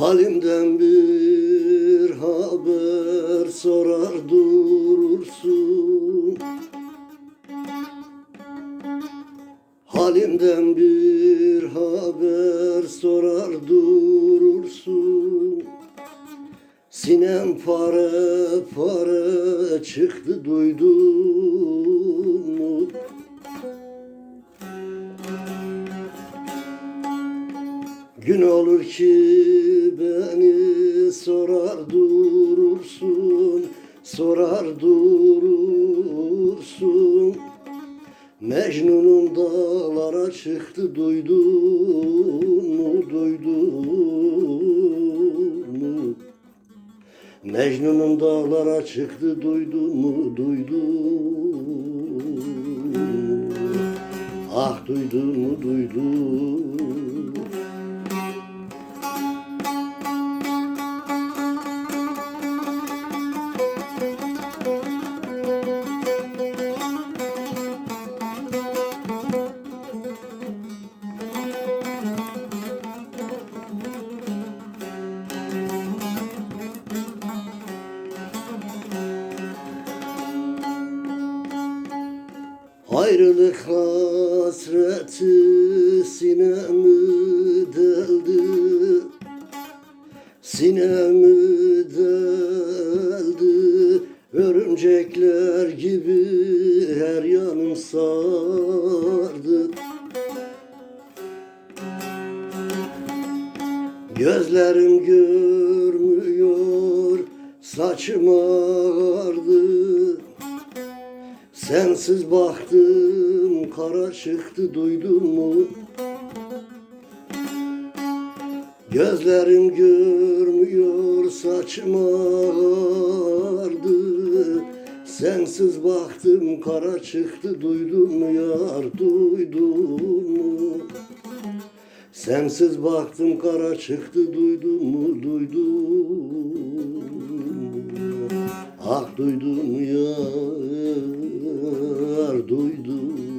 halimden bir haber sorar durursun Halimden bir haber sorar durursun Sinem pare pare çıktı duydun mu? Gün olur ki beni sorar durursun, sorar durursun. Mecnun'un dağlara çıktı duydun mu, duydun mu? Mecnun'un dağlara çıktı duydun mu, duydun mu? Ah duydun mu, duydun Ayrılık hasreti sinemi deldi Sinemi deldi Örümcekler gibi her yanım sardı. Gözlerim görmüyor Saçım ağardı Sensiz baktım kara çıktı duydun mu? Gözlerim görmüyor saçım ağardı Sensiz baktım kara çıktı duydun mu yar duydun mu? Sensiz baktım kara çıktı duydun mu duydun mu? Ah duydun mu yar duydun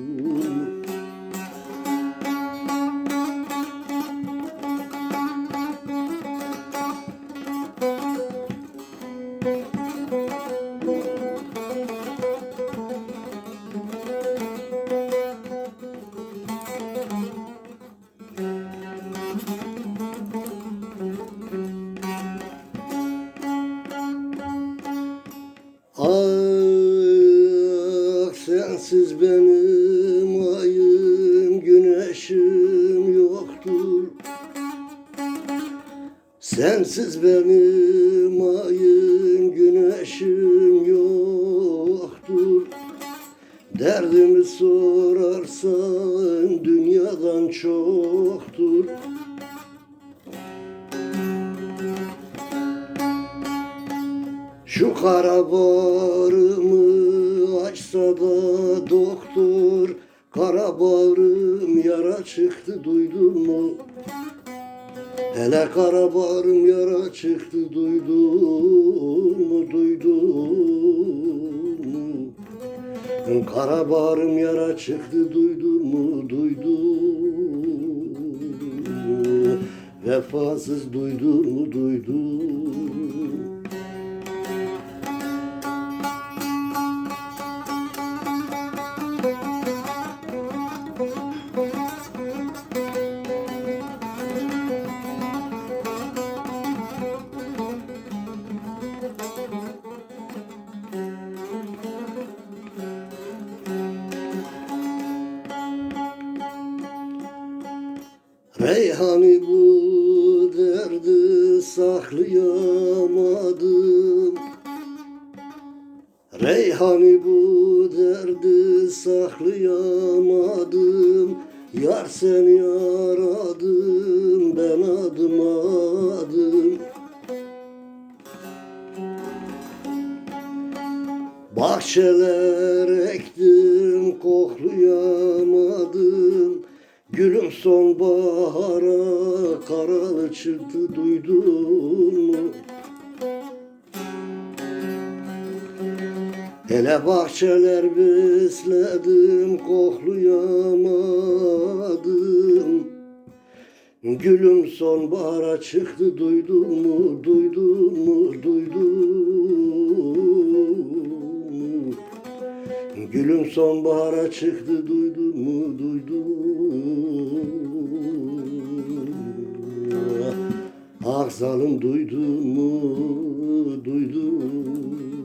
benim ayım güneşim yoktur. Sensiz benim ayım güneşim yoktur. Derdimi sorarsan dünyadan çoktur. Şu kara bağrımı açsa da doktor Kara bağrım yara çıktı duydun mu? Hele kara bağrım yara çıktı duydun mu? Duydun mu? Kara bağrım yara çıktı duydun mu? Duydun mu? Vefasız duydun mu? Duydun Reyhanı bu derdi saklayamadım. Reyhanı bu derdi saklayamadım. Yar seni aradım ben adım adım. Bahçeler ektim koklayamadım Gülüm sonbahara karalı çıktı duydun mu? Hele bahçeler besledim koklayamadım Gülüm sonbahara çıktı duydun mu, duydun mu, duydun? Gülüm sonbahara çıktı duydun mu, duydun Ah zalim duydun mu, duydun